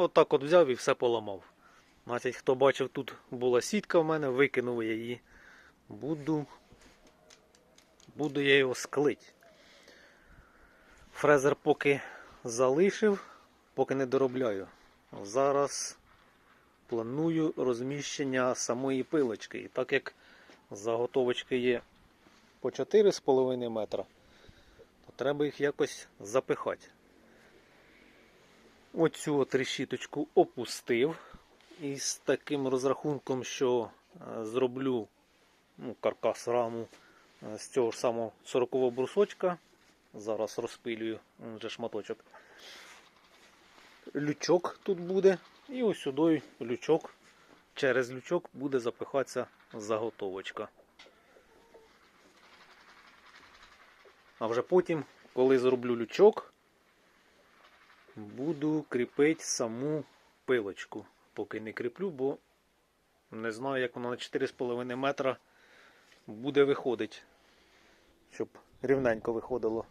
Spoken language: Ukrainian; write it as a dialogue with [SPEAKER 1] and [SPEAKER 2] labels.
[SPEAKER 1] Отак от взяв і все поламав. Значить, хто бачив, тут була сітка в мене, викинув я її. Буду. Буду я його склить. Фрезер поки залишив, поки не доробляю. Зараз планую розміщення самої пилочки. І так як заготовочки є по 4,5 метра, то треба їх якось запихати. Оцю от решіточку опустив. І з таким розрахунком, що е, зроблю ну, каркас раму е, з цього ж самого 40-го брусочка. Зараз розпилюю вже шматочок. Лючок тут буде. І ось сюди лючок. Через лючок буде запихатися заготовочка. А вже потім, коли зроблю лючок, буду кріпити саму пилочку. Поки не кріплю, бо не знаю, як вона на 4,5 метра буде виходити, щоб рівненько виходило.